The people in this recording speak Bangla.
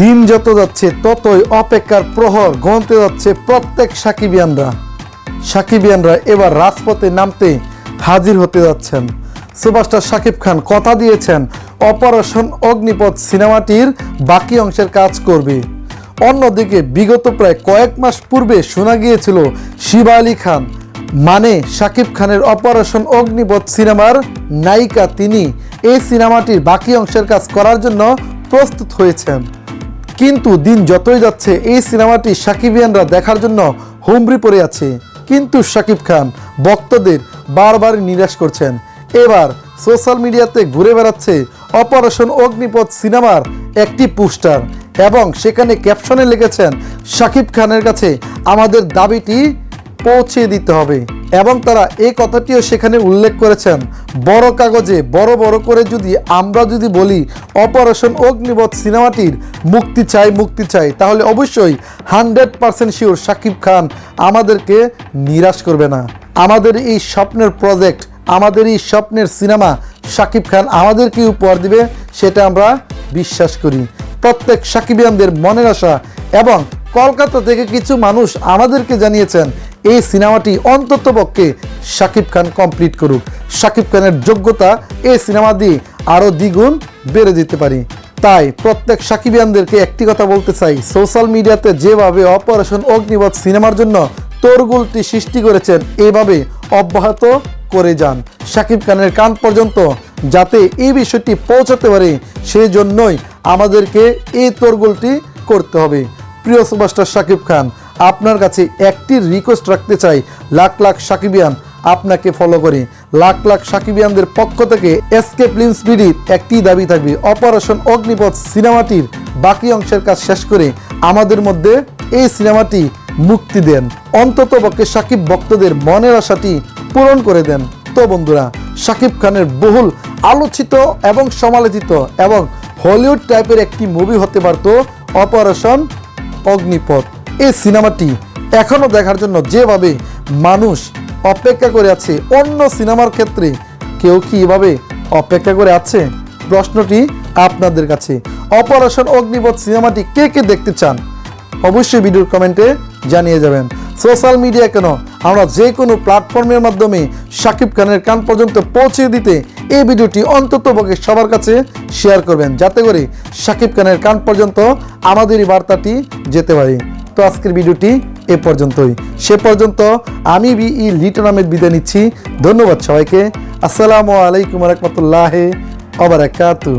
দিন যত যাচ্ছে, ততই অপেক্ষার প্রহর গণতে যাচ্ছে প্রত্যেক সাকিবিয়ানরা। সাকিবিয়ানরা এবার রাজপথে নামতে হাজির হতে যাচ্ছেন। সুপারস্টার শাকিব খান কথা দিয়েছেন, অপারেশন অগ্নিপথ সিনেমাটির বাকি অংশের কাজ করবে। অন্যদিকে, বিগত প্রায় কয়েক মাস পূর্বে শোনা গিয়েছিল শিবা আলী খান মানে শাকিব খানের অপারেশন অগ্নিপথ সিনেমার নায়িকা তিনি এই সিনেমাটির বাকি অংশের কাজ করার জন্য প্রস্তুত হয়েছেন। কিন্তু দিন যতই যাচ্ছে, এই সিনেমাটি সাকিবিয়ানরা দেখার জন্য হুমড়ি পড়ে আছে। কিন্তু শাকিব খান ভক্তদের বারবার নিরাশ করছেন। এবার সোশ্যাল মিডিয়াতে ঘুরে বেড়াচ্ছে অপারেশন অগ্নিপথ সিনেমার একটি পোস্টার এবং সেখানে ক্যাপশনে লিখেছেন শাকিব খানের কাছে আমাদের দাবিটি পৌঁছে দিতে হবে। এবং তারা এই কথাটিও সেখানে উল্লেখ করেছেন, বড় কাগজে বড় বড় করে যদি আমরা যদি বলি, অপারেশন অগ্নিবধ সিনেমাটির মুক্তি চাই মুক্তি চাই, তাহলে অবশ্যই hundred percent sure Shakib Khan আমাদেরকে নিরাশ করবে না। আমাদের এই স্বপ্নের প্রজেক্ট, আমাদের এই স্বপ্নের সিনেমা শাকিব খান আমাদেরকে উপহার দিবে, সেটা আমরা বিশ্বাস করি। প্রত্যেক সাকিবিয়ানদের মনের আশা এবং কলকাতা থেকে কিছু মানুষ আমাদেরকে জানিয়েছেন এই সিনেমাটি অন্ততপক্ষে শাকিব খান কমপ্লিট করুক। শাকিব খানের যোগ্যতা এই সিনেমা দিয়ে আরও দ্বিগুণ বেড়ে যেতে পারি। তাই প্রত্যেক সাকিবিয়ানদেরকে একটি কথা বলতে চাই, সোশ্যাল মিডিয়াতে যেভাবে অপারেশন অগ্নিপথ সিনেমার জন্য তোরগুলটি সৃষ্টি করেছেন, এভাবে অব্যাহত করে যান। শাকিব খানের কান পর্যন্ত যাতে এই বিষয়টি পৌঁছাতে পারে, সেই জন্যই আমাদেরকে এই তোরগুলটি করতে হবে। প্রিয় সুপারস্টার শাকিব খান আপনার কাছে একটি রিকোয়েস্ট রাখতে চাই, লাখ লাখ সাকিবিয়ান আপনাকে ফলো করে। লাখ লাখ সাকিবিয়ানদের পক্ষ থেকে এসকে ফিল্মস বিডির একটি দাবি থাকবে অপারেশন অগ্নিপথ সিনেমাটির বাকি অংশের কাজ শেষ করে আমাদের মধ্যে এই সিনেমাটি মুক্তি দেন। অন্তত পক্ষে সাকিব ভক্তদের মনের আশাটি পূরণ করে দেন। তো বন্ধুরা, সাকিব খানের বহুল আলোচিত এবং সমালোচিত এবং হলিউড টাইপের একটি মুভি হতে পারত অপারেশন অগ্নিপথ এই সিনেমাটি এখনও দেখার জন্য যেভাবে মানুষ অপেক্ষা করে আছে, অন্য সিনেমার ক্ষেত্রে কেউ কি এভাবে অপেক্ষা করে আছে? প্রশ্নটি আপনাদের কাছে। অপারেশন অগ্নিপথ সিনেমাটি কে কে দেখতে চান? অবশ্যই ভিডিওর কমেন্টে জানিয়ে যাবেন। সোশ্যাল মিডিয়া কেন? আমরা যে কোনো প্ল্যাটফর্মের মাধ্যমে শাকিব খানের কান পর্যন্ত পৌঁছে দিতে এই ভিডিওটি অন্তত পক্ষে সবার কাছে শেয়ার করবেন। যাতে করে শাকিব খানের কান পর্যন্ত আমাদের এই বার্তাটি যেতে পারে। তো আজকের ভিডিওটি এ পর্যন্তই। সে পর্যন্ত আমি বি ই লিটন আহমেদ বিদায় নিচ্ছি। ধন্যবাদ সবাইকে। আসসালামু আলাইকুম রহমতুল্লাহ অবরাকাতু